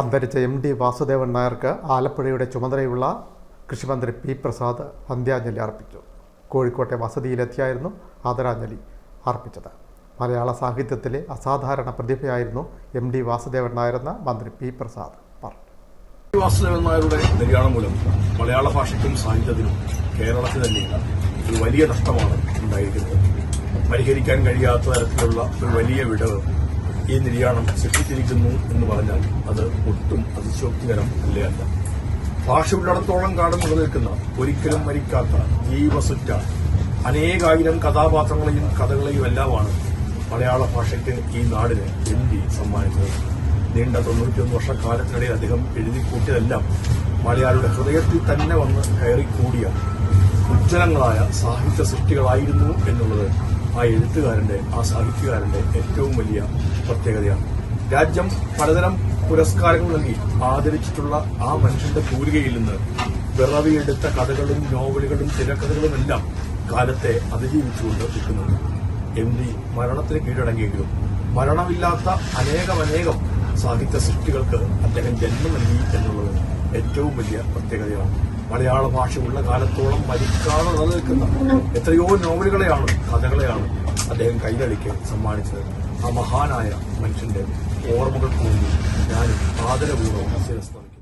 അന്തരിച്ച M D Vasudevan നായർക്ക് ആലപ്പുഴയുടെ ചുമതലയുള്ള കൃഷിമന്ത്രി പി പ്രസാദ് അന്ത്യാഞ്ജലി അർപ്പിച്ചു. കോഴിക്കോട്ടെ വസതിയിലെത്തിയായിരുന്നു ആദരാഞ്ജലി അർപ്പിച്ചത്. മലയാള സാഹിത്യത്തിലെ അസാധാരണ പ്രതിഭയായിരുന്നു എം ഡി വാസുദേവൻ നായരെന്ന് മന്ത്രി പി പ്രസാദ് പറഞ്ഞു. വാസുദേവൻ നായരുടെ നിര്യാണം മൂലം മലയാള ഭാഷയ്ക്കും സാഹിത്യത്തിനും കേരളത്തിൽ തന്നെ ഒരു വലിയ നഷ്ടമാണ് ഉണ്ടായിരിക്കുന്നത്. പരിഹരിക്കാൻ കഴിയാത്ത തരത്തിലുള്ള ഒരു വലിയ വിടവ് ഈ നിര്യാണം സൃഷ്ടിച്ചിരിക്കുന്നു എന്ന് പറഞ്ഞാൽ അത് ഒട്ടും അതിശോക്തികരം അല്ലേയല്ല. ഭാഷ ഉള്ളിടത്തോളം കാലം നിലനിൽക്കുന്ന ഒരിക്കലും മരിക്കാത്ത ജീവസുറ്റ അനേകായിരം കഥാപാത്രങ്ങളെയും കഥകളെയും എല്ലാമാണ് മലയാള ഭാഷയ്ക്ക് ഈ നാടിന് എം ഡി സമ്മാനിച്ചത്. നീണ്ട തൊണ്ണൂറ്റിയൊന്ന് വർഷക്കാലത്തിനിടെ അദ്ദേഹം എഴുതി കൂട്ടിയതെല്ലാം മലയാളിയുടെ ഹൃദയത്തിൽ തന്നെ വന്ന് കയറിക്കൂടിയ ഉജ്ജ്വലങ്ങളായ സാഹിത്യ സൃഷ്ടികളായിരുന്നു എന്നുള്ളത് ആ എഴുത്തുകാരന്റെ ആ സാഹിത്യകാരന്റെ ഏറ്റവും വലിയ പ്രത്യേകതയാണ്. രാജ്യം പലതരം പുരസ്കാരങ്ങൾ നൽകി ആദരിച്ചിട്ടുള്ള ആ മനുഷ്യന്റെ പൂരികയിൽ നിന്ന് പിറവിയെടുത്ത കഥകളും നോവലുകളും തിരക്കഥകളും എല്ലാം കാലത്തെ അതിജീവിച്ചുകൊണ്ട് നിൽക്കുന്നുണ്ട്. എം ഡി മരണത്തിന് കീഴടങ്ങിയെങ്കിലും മരണമില്ലാത്ത അനേകമനേകം സാഹിത്യ സൃഷ്ടികൾക്ക് അദ്ദേഹം ജന്മം നൽകി എന്നുള്ളത് ഏറ്റവും വലിയ പ്രത്യേകതയാണ്. മലയാള ഭാഷ ഉള്ള കാലത്തോളം മരിക്കാതെ നിലനിൽക്കുന്ന എത്രയോ നോവലുകളെയാണ് കഥകളെയാണ് അദ്ദേഹം കൈതളിക്ക് സമ്മാനിച്ചത്. ആ മഹാനായ മനുഷ്യന്റെ ഓർമ്മകൾക്ക് വേണ്ടി ഞാനും ആദരപൂർവം ശിരസ്തമിക്കും